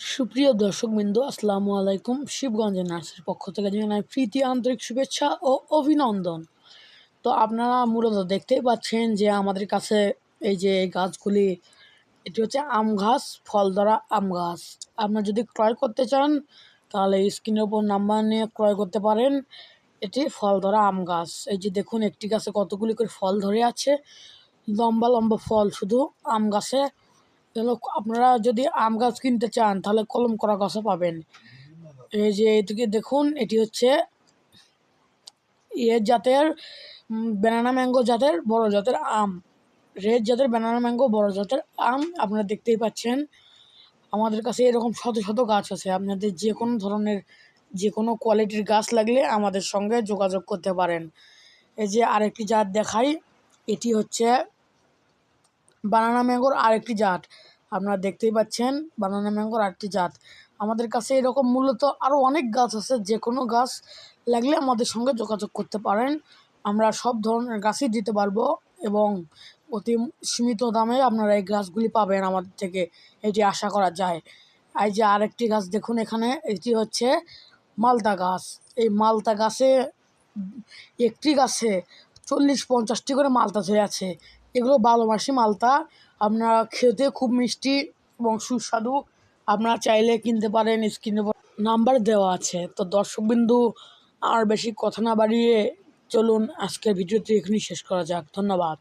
সুপ্রিয় দর্শক দর্শকবৃন্দ, আসসালামু আলাইকুম। শিবগঞ্জের নার্সের পক্ষ থেকে জানাই প্রীতি, আন্তরিক শুভেচ্ছা ও অভিনন্দন। তো আপনারা মূলত দেখতেই পাচ্ছেন যে আমাদের কাছে এই যে গাছগুলি, এটি হচ্ছে আম গাছ ফল ধরা আম গাছ। আপনারা যদি ক্রয় করতে চান, তাহলে স্ক্রিনের ওপর নাম্বার নিয়ে ক্রয় করতে পারেন। এটি ফল ধরা আম গাছ। এই যে দেখুন, একটি গাছে কতগুলি করে ফল ধরে আছে। লম্বা লম্বা ফল শুধু আম গাছে। এগুলো আপনারা যদি আম গাছ কিনতে চান, তাহলে কলম করা গাছও পাবেন। এই যে এদিকে দেখুন, এটি হচ্ছে ইয়ে জাতের ব্যানানা ম্যাঙ্গো জাতের, বড় জাতের আম। রেড জাতের ব্যানানা ম্যাঙ্গো বড় জাতের আম, আপনারা দেখতেই পাচ্ছেন। আমাদের কাছে এরকম শত শত গাছ আছে। আপনাদের যে কোনো ধরনের, যে কোনো কোয়ালিটির গাছ লাগলে আমাদের সঙ্গে যোগাযোগ করতে পারেন। এই যে আরেকটি জাত দেখাই, এটি হচ্ছে বানানা ম্যাঙ্গোর আরেকটি জাত। আপনারা দেখতেই পাচ্ছেন, বানানা ম্যাঙ্গোর আরেকটি জাত। আমাদের কাছে এরকম মূলত আরও অনেক গাছ আছে যে কোনো গাছ লাগলে আমাদের সঙ্গে যোগাযোগ করতে পারেন। আমরা সব ধরনের গাছই দিতে পারব এবং অতি সীমিত দামে আপনারা এই গাছগুলি পাবেন আমাদের থেকে, এটি আশা করা যায়। এই যে আরেকটি গাছ দেখুন এখানে, এটি হচ্ছে মালতা গাছ। এই মালতা গাছে একটি গাছে চল্লিশ পঞ্চাশটি করে মালতা ধরে আছে। এগুলো বারো মাসি মালতা আপনারা খেতে খুব মিষ্টি এবং সুস্বাদু। আপনারা চাইলে কিনতে পারেন স্ক্রিনে নাম্বার দেওয়া আছে। তো দর্শকবিন্দু, আর বেশি কথা না বাড়িয়ে চলুন, আজকের ভিডিওটি এখানেই শেষ করা যাক। ধন্যবাদ।